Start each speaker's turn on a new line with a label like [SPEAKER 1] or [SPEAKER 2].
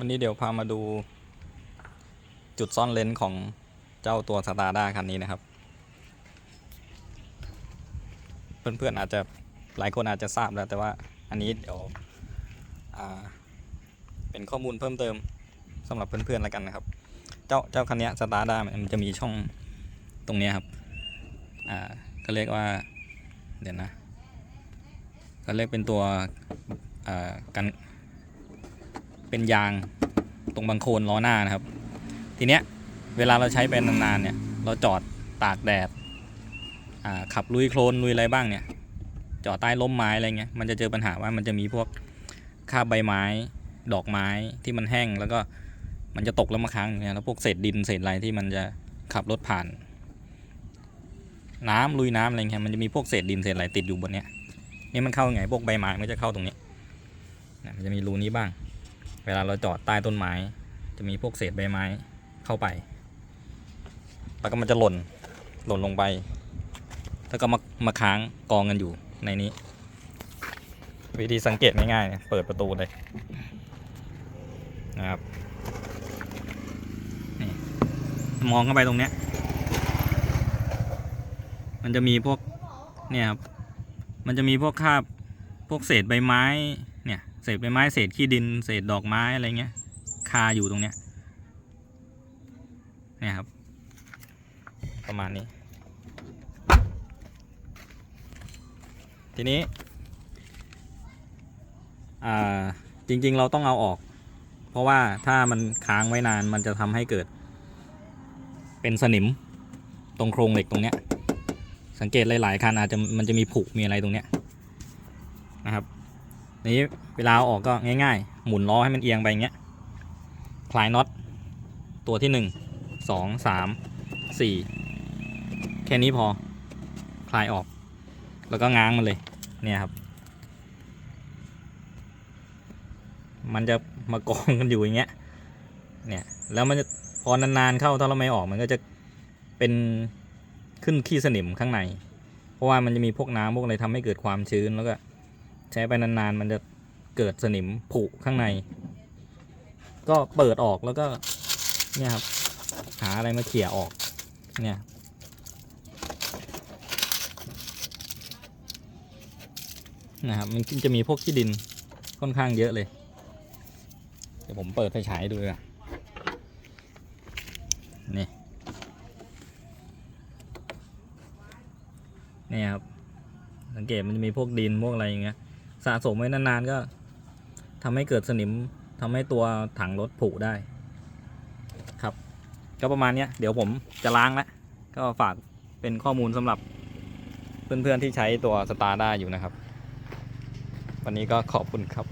[SPEAKER 1] วันนี้เดี๋ยวพามาดูจุดซ่อนเลนส์ของเจ้าตัวสตาร์ด้าคันนี้นะครับ เพื่อนๆอาจจะหลายคนอาจจะทราบแล้วแต่ว่าอันนี้เดี๋ยวเป็นข้อมูลเพิ่มเติมสำหรับเพื่อนๆแล้วกันนะครับ เจ้าเจ้าคันนี้สตาร์ด้ามันจะมีช่องตรงนี้ครับอ่าก็เรียกว่าเดี๋ยวนะก็เรียกเป็นตัวอ่ากัน เป็นยางตรงบังโคลนล้อหน้านะครับ ทีเนี้ยเวลาเราใช้ไปนานๆเนี่ยเราจอดตากแดดขับลุยโคลนลุยอะไรบ้างเนี่ยจอดใต้ร่มไม้อะไรเงี้ยมันจะเจอปัญหาว่ามันจะมีพวกคาบใบไม้ดอกไม้ที่มันแห้งแล้วก็มันจะตกแล้วมาค้างอยู่เนี่ยแล้วพวกเศษดินเศษอะไรที่มันจะขับรถผ่าน น้ำลุยน้ำอะไรเงี้ยมันจะมีพวกเศษดินเศษอะไรติดอยู่บนเนี้ยนี่มันเข้าไงพวกใบไม้มันจะเข้าตรงนี้มันจะมีรูนี้บ้าง เวลาเราจอดใต้ต้นไม้ จะมีพวกเศษใบไม้เข้าไป แล้วก็มันจะหล่น หล่นลงไป แล้วก็มามาค้างกองกันอยู่ในนี้ วิธีสังเกตง่ายๆเปิดประตูเลยนะครับนี่มองเข้าไปตรงเนี้ย มันจะมีพวกเนี่ยครับ มันจะมีพวกคาบ พวกเศษใบไม้ เศษใบไม้เศษขี้ดิน เศษดอกไม้อะไรเงี้ย คาอยู่ตรงเนี้ยเนี่ยครับ ประมาณนี้ ทีนี้จริง ๆ เราต้องเอาออก เพราะว่าถ้ามันค้างไว้นานมันจะทำให้เกิด เป็นสนิมตรงโครงเหล็กตรงเนี้ยสังเกตหลาย ๆ คันอาจจะมันจะมีผุมีอะไรตรงเนี้ยนะครับ นี้เวลาออกก็ง่ายๆ หมุนล้อให้มันเอียงไปอย่างเงี้ย คลายน็อตตัวที่หนึ่งสองสามสี่แค่นี้พอ คลายออก แล้วก็ง้างมันเลย เนี่ยครับ มันจะมากองกันอยู่อย่างเงี้ย เนี่ย แล้วมันจะพอนานๆเข้าถ้าเราไม่ออกมันก็จะเป็นขึ้นขี้สนิมข้างใน เพราะว่ามันจะมีพวกน้ำพวกอะไรทำให้เกิดความชื้นแล้วก็ ช้ไปนานๆ มันจะเกิดสนิมผุข้างใน ก็เปิดออกแล้วก็ เนี่ยครับ หาอะไรมาเขี่ยออก เนี่ยนะครับมันจะมีพวกขี้ดินค่อนข้างเยอะเลย เดี๋ยวผมเปิดไฟฉายให้ดูอะนี่นี่ครับสังเกตมันจะมีพวกดินพวกอะไรอย่างเงี้ย สะสมไว้นานๆก็ทำให้เกิดสนิมทำให้ตัวถังรถผุได้ ครับ ก็ประมาณเนี้ยเดี๋ยวผมจะล้างแล้วก็ฝากเป็นข้อมูลสำหรับเพื่อนๆที่ใช้ตัวสตาร์ได้อยู่นะครับ วันนี้ก็ขอบคุณครับ